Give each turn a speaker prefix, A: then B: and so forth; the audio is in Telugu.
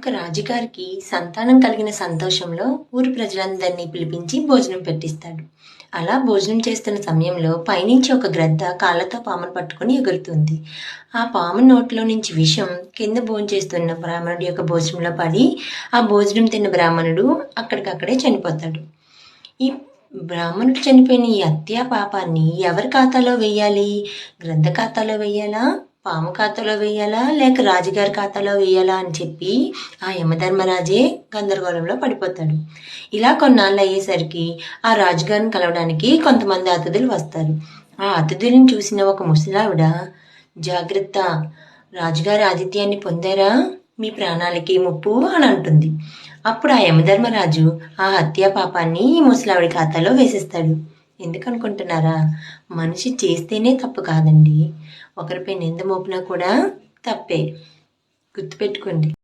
A: ఒక రాజుగారికి సంతానం కలిగిన సంతోషంలో ఊరి ప్రజలందరినీ పిలిపించి భోజనం పెట్టిస్తాడు. అలా భోజనం చేస్తున్న సమయంలో పైనుంచి ఒక గ్రద్ద కాళ్ళతో పామును పట్టుకొని ఎగురుతుంది. ఆ పాము నోట్లో నుంచి విషం కింద భోజనం బ్రాహ్మణుడి యొక్క భోజనంలో పడి ఆ భోజనం తిన్న బ్రాహ్మణుడు అక్కడికక్కడే చనిపోతాడు. ఈ బ్రాహ్మణుడు చనిపోయిన ఈ హత్యా పాపాన్ని ఎవరి ఖాతాలో వేయాలి? గ్రంథ ఖాతాలో వేయాలా? పాము ఖాతాలో వేయాలా? లేక రాజుగారి ఖాతాలో వేయాలా అని చెప్పి ఆ యమధర్మరాజే గందరగోళంలో పడిపోతాడు. ఇలా కొన్నాళ్ళు అయ్యేసరికి ఆ రాజుగారిని కలవడానికి కొంతమంది అతిథులు వస్తారు. ఆ అతిథులను చూసిన ఒక ముసలావిడ జాగ్రత్త రాజుగారి ఆతిథ్యాన్ని పొందారా? మీ ప్రాణాలకి ముప్పు అని అంటుంది. అప్పుడు ఆ యమధర్మరాజు ఆ హత్యా పాపాన్ని ఈ ముసలావిడి ఖాతాలో వేసేస్తాడు. ఎందుకనుకుంటున్నారా? మనిషి చేస్తేనే తప్పు కాదండి. ఒకరిపై నింద మోపినా కూడా తప్పే. గుర్తుపెట్టుకోండి.